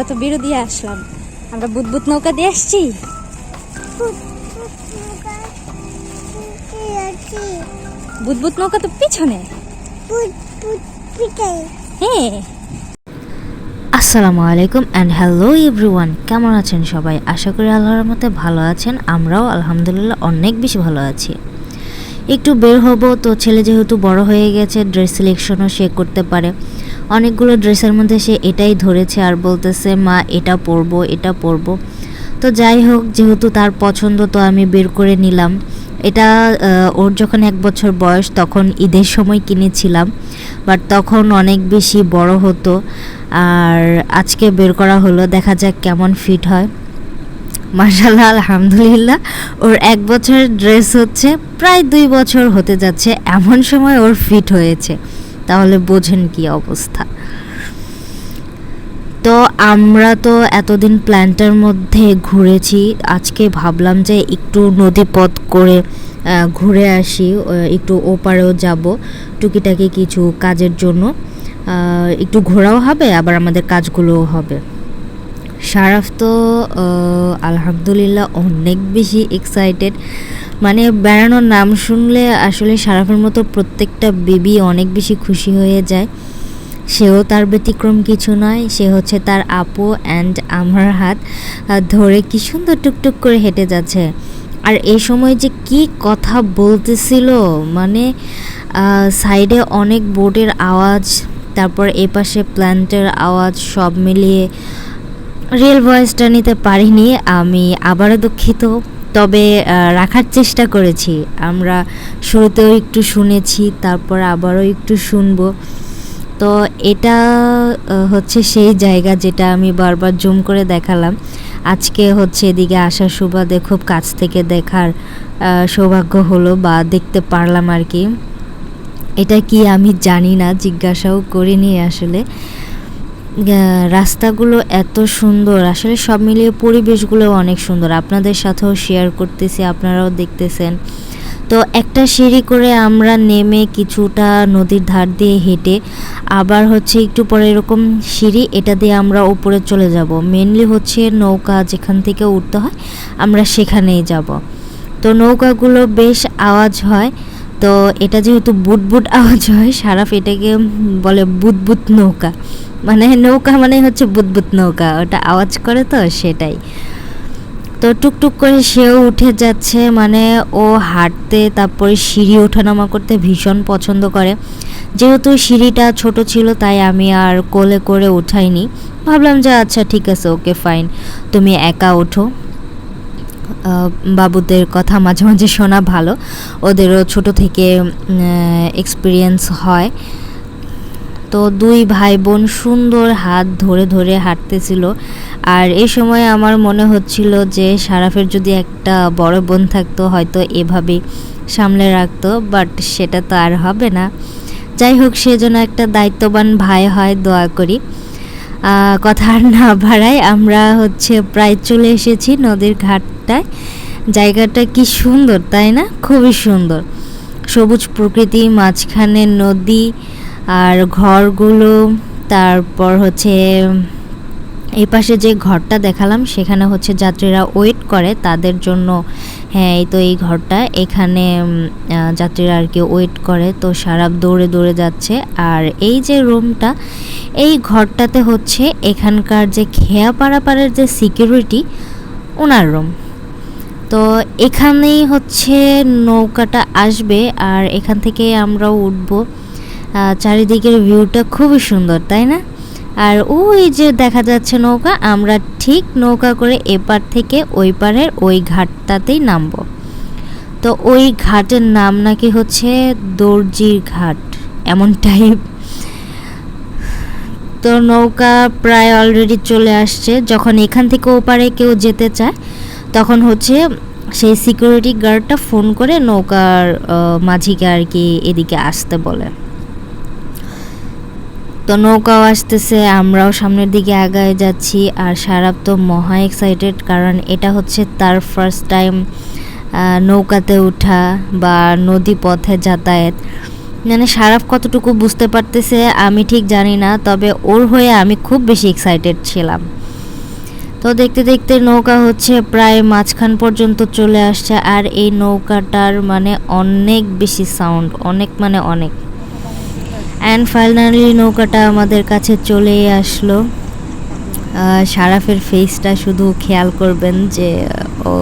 আমরা তো বিরু দিয়ে আসলাম। আমরা বুদবুদ নৌকা দিয়ে আসছি। বুদবুদ নৌকা তো পিছনে। হ্যাঁ। আসসালামু আলাইকুম অ্যান্ড হ্যালো এভরিওয়ান কেমন আছেন সবাই? আশা করি আল্লাহর মতে ভালো আছেন। আমরাও আলহামদুলিল্লাহ অনেক বেশি ভালো আছি। একটু বের হব, তো ছেলে যেহেতু বড় হয়ে গেছে ড্রেস সিলেকশনও সে করতে পারে। অনেকগুলো ড্রেসের মধ্যে সে এটাই ধরেছে আর বলতেছে, মা, এটা পরবো এটা পরবো। তো যাই হোক, যেহেতু তার পছন্দ, তো আমি বের করে নিলাম। এটা ওর যখন এক বছর বয়স, তখন ঈদের সময় কিনেছিলাম বাট তখন অনেক বেশি বড় হতো। আর আজকে বের করা হলো, দেখা যাক কেমন ফিট হয়। মার্শাল্লাহ আলহামদুলিল্লাহ। ওর এক বছরের ড্রেস হচ্ছে, প্রায় দুই বছর হতে যাচ্ছে, এমন সময় ওর ফিট হয়েছে। তাহলে বোঝেন কি অবস্থা। তো আমরা তো এতদিন প্ল্যান্টের মধ্যে ঘুরেছি, আজকে ভাবলাম যে একটু নদীপথ করে ঘুরে আসি একটু ওপারেও যাব, টুকিটাকি কিছু কাজের জন্য। একটু ঘোরাও হবে, আবার আমাদের কাজগুলোও হবে। সারাফ তো আলহামদুলিল্লাহ অনেক বেশি এক্সাইটেড মানে বেড়ানোর নাম শুনলে আসলে সারাফের মতো প্রত্যেকটা বেবি অনেক বেশি খুশি হয়ে যায়। সেও তার ব্যতিক্রম কিছু নয়, সে হচ্ছে তার আপু অ্যান্ড আমার হাত। ধরে কি সুন্দর টুকটুক করে হেঁটে যাচ্ছে। আর এই সময় যে কি কথা বলতেছিল মানে সাইডে অনেক বোটের আওয়াজ, তারপর এ পাশে প্ল্যান্টের আওয়াজ সব মিলিয়ে রিয়েল ভয়েসটা নিতে পারিনি, আমি আবারও দুঃখিত। তবে রাখার চেষ্টা করেছি। আমরা শুরুতেও একটু শুনেছি, তারপর আবারও একটু শুনব। তো এটা হচ্ছে সেই জায়গা যেটা আমি বারবার জুম করে দেখালাম। আজকে হচ্ছে এদিকে আসার সুবাদে খুব কাছ থেকে দেখার সৌভাগ্য হলো বা দেখতে পারলাম আর কি। এটা কি আমি জানি না, জিজ্ঞাসাও করিনি আসলে। রাস্তাগুলো এত সুন্দর। আসলে সব মিলিয়ে পরিবেশগুলো অনেক সুন্দর। আপনাদের সাথেও শেয়ার করতেছি, আপনারাও দেখতেছেন। তো একটা সিঁড়ি করে আমরা নেমে কিছুটা নদীর ধার দিয়ে হেঁটে আবার হচ্ছে একটু পরে এরকম সিঁড়ি, এটা দিয়ে আমরা উপরে চলে যাব। মেনলি হচ্ছে নৌকা যেখান থেকে উঠতে হয়, আমরা সেখানেই যাব। তো নৌকাগুলো বেশ আওয়াজ হয়। তো এটা যেহেতু বুটবুট আওয়াজ হয়, সারাফ এটাকে বলে বুদবুত নৌকা। মানে নৌকা মানে হচ্ছে বুদবুত নৌকা, ওটা আওয়াজ করে তো সেটাই। তো টুকটুক করে সেও উঠে যাচ্ছে মানে ও হাঁটতে, তারপরে সিঁড়ি ওঠানামা করতে ভীষণ পছন্দ করে। যেহেতু সিঁড়িটা ছোট ছিল, তাই আমি আর কোলে করে উঠাইনি। ভাবলাম যে আচ্ছা ঠিক আছে, ওকে ফাইন তুমি একা ওঠো। বাবুদের কথা মাঝে মাঝে শোনা ভালো। ওদেরও ছোট থেকে এক্সপিরিয়েন্স হয়। তো দুই ভাই বোন সুন্দর হাত ধরে ধরে হাঁটতেছিল। আর এই সময় আমার মনে হচ্ছিল যে সারাফের যদি একটা বড় বোন থাকতো, হয়তো এভাবে সামলে রাখতো বাট সেটা তো আর হবে না। যাই হোক, সে যেন একটা দায়িত্ববান ভাই হয়, দোয়া করি। কথা আর না বাড়াই আমরা হচ্ছে প্রায় চলে এসেছি নদীর ঘাটটায়। জায়গাটা কি সুন্দর, তাই না? খুবই সুন্দর। সবুজ প্রকৃতি, মাঝখানে নদী আর ঘরগুলো, তারপর হচ্ছে এই পাশে যে ঘরটা দেখালাম, সেখানে হচ্ছে যাত্রীরা ওয়েট করে তাদের জন্য। হ্যাঁ এই তো এই ঘরটা। এখানে যাত্রীরা আর কি ওয়েট করে। তো সারাপ দৌড়ে দৌড়ে যাচ্ছে। আর এই যে রুমটা এই ঘরটাতে হচ্ছে এখানকার যে খেয়া পাড়াপাড়ের যে সিকিউরিটি ওনার রুম তো এখানেই হচ্ছে নৌকাটা আসবে। আর এখান থেকে আমরাও উঠবো। চারিদিকের ভিউটা খুবই সুন্দর, তাই না? আর ওই যে দেখা যাচ্ছে নৌকা, আমরা ঠিক নৌকা করে এপার থেকে ওই পারের ওই ঘাটটাতেই নামবো। তো ওই ঘাটের নাম নাকি হচ্ছে দর্জির ঘাট, এমন টাইপ তো নৌকা প্রায় অলরেডি চলে আসছে। যখন এখান থেকে ওপারে কেউ যেতে চায়, তখন হচ্ছে সেই সিকিউরিটি গার্ডটা ফোন করে নৌকার মাঝিকে আর কি এদিকে আসতে বলে। তো নৌকাও আসতেছে, আমরাও সামনের দিকে আগায় যাচ্ছি আর সারাপ তো মহা এক্সাইটেড কারণ এটা হচ্ছে তার ফার্স্ট টাইম নৌকাতে ওঠা বা নদী পথে যাতায়াত। মানে সারাপ কতটুকু বুঝতে পারতেছে আমি ঠিক জানি না, তবে ওর হয়ে আমি খুব বেশি এক্সাইটেড ছিলাম। তো দেখতে দেখতে নৌকা হচ্ছে প্রায় মাঝখান পর্যন্ত চলে আসছে আর এই নৌকাটার মানে অনেক বেশি সাউন্ড অনেক মানে অনেক। অ্যান্ড ফাইনালি নৌকাটা আমাদের কাছে চলেই আসলো। সারাফের ফেসটা শুধু খেয়াল করবেন যে ও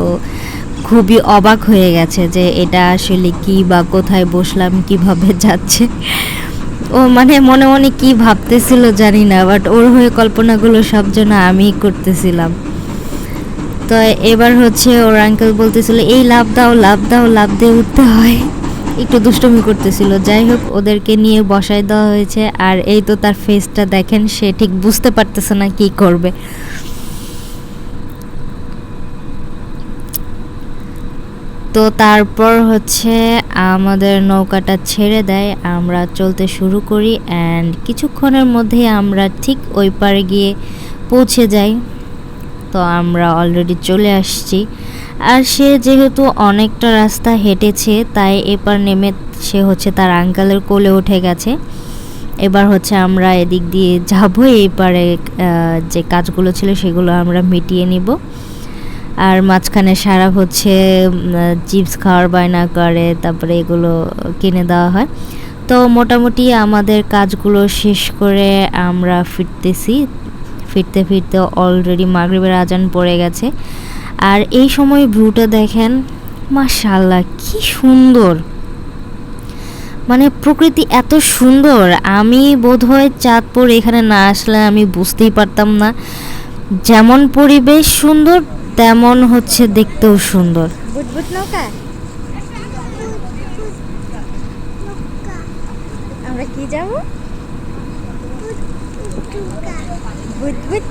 খুবই অবাক হয়ে গেছে যে এটা আসলে কি বা কোথায় বসলাম, কীভাবে যাচ্ছে। ও মানে মনে মনে কি ভাবতেছিল জানি না বাট ওর হয়ে কল্পনাগুলো সব জন্য আমিই করতেছিলাম। তো এবার হচ্ছে ওর আঙ্কেল বলতেছিল, এই লাভ দাও লাভ দাও লাভ দিয়ে উঠতে হয়। একটু দুষ্টমি করতেছিল। যাই হোক, ওদেরকে নিয়ে বসায় দেওয়া হয়েছে। আর এই তো তার ফেসটা দেখেন, সে ঠিক বুঝতে পারতেছে না কি করবে। তো তারপর হচ্ছে আমাদের নৌকাটা ছেড়ে দেয়। আমরা চলতে শুরু করি অ্যান্ড কিছুক্ষণের মধ্যেই আমরা ঠিক ওই পারে গিয়ে পৌঁছে যাই। তো আমরা অলরেডি চলে আসছি। আর সে যেহেতু অনেকটা রাস্তা হেঁটেছে তাই এপার নেমে সে হচ্ছে তার আঙ্কালের কোলে উঠে গেছে। এবার হচ্ছে আমরা এদিক দিয়ে যাব এই পারে আহ, যে কাজগুলো ছিল সেগুলো আমরা মিটিয়ে নিব। আর মাঝখানে সারা হচ্ছে চিপস খাওয়ার বায়না করে তারপরে এগুলো কিনে দেওয়া হয়। তো মোটামুটি আমাদের কাজগুলো শেষ করে আমরা ফিরতেছি। ফিরতে ফিরতে অলরেডি মাগরিবের আজান পড়ে গেছে। আর এই সময় ভিউটা দেখেন মাশাল্লাহ কি সুন্দর। মানে প্রকৃতি এত সুন্দর আমি বোধ বোধহয় চাঁদপুর এখানে না আসলে আমি বুঝতেই পারতাম না। যেমন পরিবেশ সুন্দর তেমন হচ্ছে দেখতেও সুন্দর। আমরা কি যাব?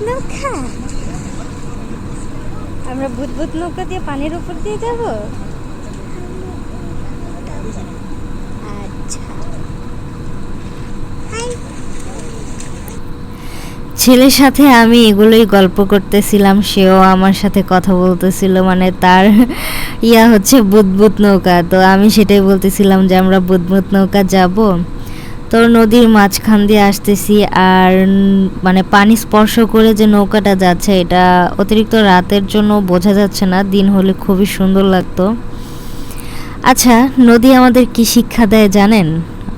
নৌকা? আমরা বুটবুট নৌকা দিয়ে পানির উপর দিয়ে যাব? আচ্ছা। ছেলের সাথে আমি এগুলোই গল্প করতেছিলাম সেও আমার সাথে কথা বলতেছিল মানে তার ইয়া হচ্ছে বুদবুদ নৌকা। তো আমি সেটাই বলতেছিলাম যে আমরা বুদবুদ নৌকা যাব। তো নদীর মাঝখান দিয়ে আসতেছি আর মানে পানি স্পর্শ করে যে নৌকাটা যাচ্ছে, এটা অতিরিক্ত রাতের জন্য বোঝা যাচ্ছে না, দিন হলে খুবই সুন্দর লাগতো। আচ্ছা নদী আমাদের কি শিক্ষা দেয় জানেন?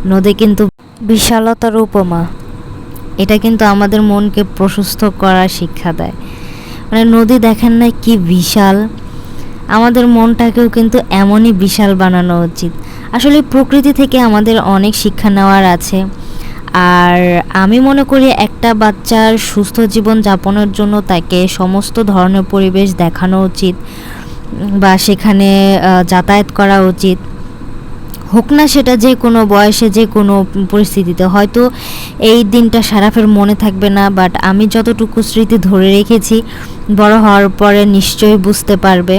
নদী কিন্তু বিশালতার উপমা। এটা কিন্তু আমাদের মনকে প্রশস্ত করার শিক্ষা দেয়। মানে নদী দেখেন না কি বিশাল? আমাদের মনটাকেও কিন্তু এমনই বিশাল বানানো উচিত। আসলে প্রকৃতি থেকে আমাদের অনেক শিক্ষা নেওয়ার আছে। আর আমি মনে করি একটা বাচ্চার সুস্থ জীবন যাপনের জন্য তাকে সমস্ত ধরনের পরিবেশ দেখানো উচিত বা সেখানে যাতায়াত করা উচিত। হোক না সেটা যে কোনো বয়সে, যে কোনো পরিস্থিতিতে। হয়তো এই দিনটা সারাফের মনে থাকবে না বাট আমি যতটুকু স্মৃতি ধরে রেখেছি, বড় হওয়ার পরে নিশ্চয়ই বুঝতে পারবে।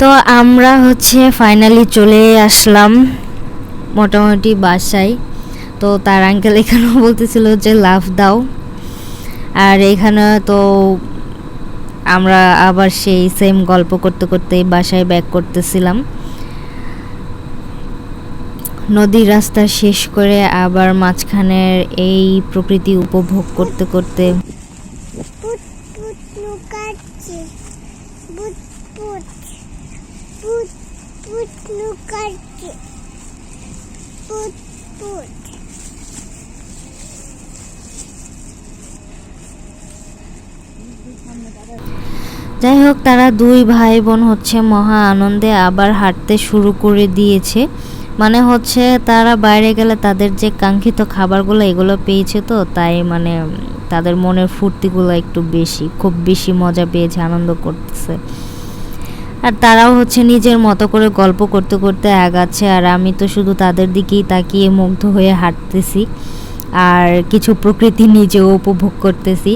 তো আমরা হচ্ছে ফাইনালি চলে আসলাম, মোটামুটি বাসায়। তো তার আঙ্কেল এখানেও বলতেছিল যে লাভ দাও। আর এখানে তো আমরা আবার সেই সেম গল্প করতে করতে বাসায় ব্যাক করতেছিলাম। নদীর রাস্তা শেষ করে আবার মাঝখানের এই প্রকৃতি উপভোগ করতে করতে যাই হোক তারা দুই ভাই বোন হচ্ছে মহা আনন্দে আবার হাঁটতে শুরু করে দিয়েছে। মানে হচ্ছে তারা বাইরে গেলে তাদের যে কাঙ্ক্ষিত খাবারগুলো এগুলো পেয়েছে তো, তাই মানে তাদের মনের ফুর্তিগুলো একটু বেশি, খুব বেশি মজা পেয়েছে, আনন্দ করতেছে। আর তারাও হচ্ছে নিজের মতো করে গল্প করতে করতে আগাচ্ছে, আর আমি তো শুধু তাদের দিকেই তাকিয়ে মুগ্ধ হয়ে হাঁটতেছি আর কিছু প্রকৃতি নিজেও উপভোগ করতেছি।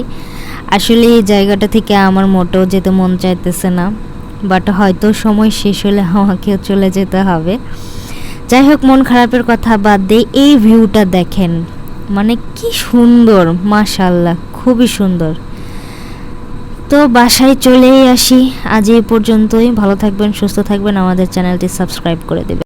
আসলে এই জায়গাটা থেকে আমার মোটেও যেতে মন চাইতেছে না বাট হয়তো সময় শেষ হলে আমাকেও চলে যেতে হবে। যাই হোক, মন খারাপের কথা বাদ দিয়ে এই ভিউটা দেখেন। মানে কি সুন্দর মাশাল্লাহ খুবই সুন্দর। তো বাসায় চলেই আসি। আজ এই পর্যন্তই। ভালো থাকবেন, সুস্থ থাকবেন। আমাদের চ্যানেলটি সাবস্ক্রাইব করে দেবেন।